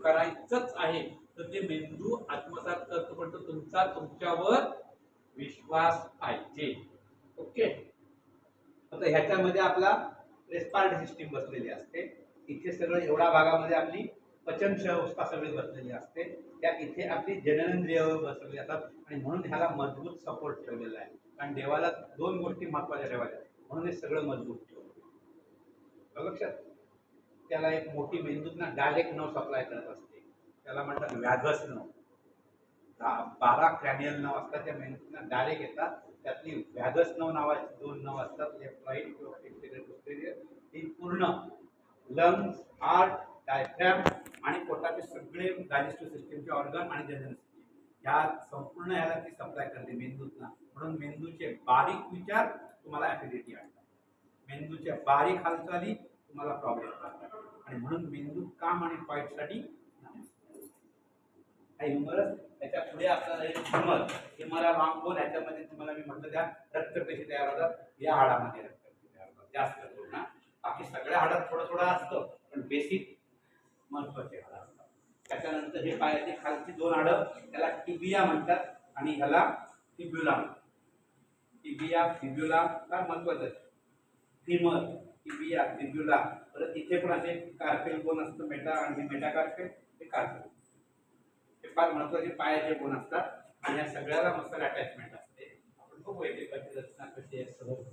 करायचंच आहे. तर ते मेंदू आत्मसात करतो पण तुमचा तुमच्यावर विश्वास पाहिजे. ओके? आता ह्याच्यामध्ये आपला रेस्पार्ट सिस्टीम बसलेली असते. इथे सगळं एवढ्या भागामध्ये आपली पचन संस्था सगळी बसलेली असते. त्या इथे आपली जननेंद्रिय बसलेली असतात. आणि म्हणून ह्याला मजबूत सपोर्ट ठेवलेला आहे. कारण देवाला दोन गोष्टी महत्त्वाच्या ठेवायच्या म्हणून हे सगळं मजबूत ठेवलं. लक्षात. त्याला एक मोठी मेंदूतना डायरेक्ट नव सप्लाय करत असते. त्याला म्हणतात व्याधस नव. दहा बारा क्रॅनियल नव असतात त्या मेंदूतना डायरेक्ट येतात. त्यातली व्याधस नव नावाची दोन नव असतात लेफ्ट राईट किंवा एक्सपिरियर ही पूर्ण लंग्स हार्ट डायफ्रॅम आणि पोटाचे सगळे डायजेस्टिव्ह सिस्टीमचे ऑर्गन आणि जनरल ह्या संपूर्ण याला ती सप्लाय करते मेंदूतना. म्हणून मेंदूचे बारीक विचार तुम्हाला ऍसिडिटी आणतात. मेंदूच्या बारीक हालचाली तुम्हाला प्रॉब्लेम करतात. आणि म्हणून मेंदू काम आणि पॉईंटसाठी हा ह्युमरस त्याच्या पुढे असणार हे ह्युमर ह्युमरा लॉंग ह्याच्यामध्ये तुम्हाला मी म्हटलं त्या रक्तपेशी तयार होतात. या हाडामध्ये रक्तपेशी तयार होतात. जास्त करून ना बाकी सगळ्या हाडात थोडं थोडं असतं पण बेसिक महत्त्वाचे हाड असतात. त्याच्यानंतर हे पायाचे खालची दोन हाडं त्याला टिबिया म्हणतात आणि ह्याला फिब्युला म्हणतात. टिबिया फिब्युला काय महत्वाचं फिमर टिबिया फिब्युला परत इथे पण असे कार्पेल बोन असतं मेटा आणि मेटा कार्पेल हे कार्पेल हे फार महत्त्वाचे पायाचे बोन असतात. आणि या सगळ्याला मसल अटॅचमेंट असते. आपण बघूया रचना कशी आहे सहज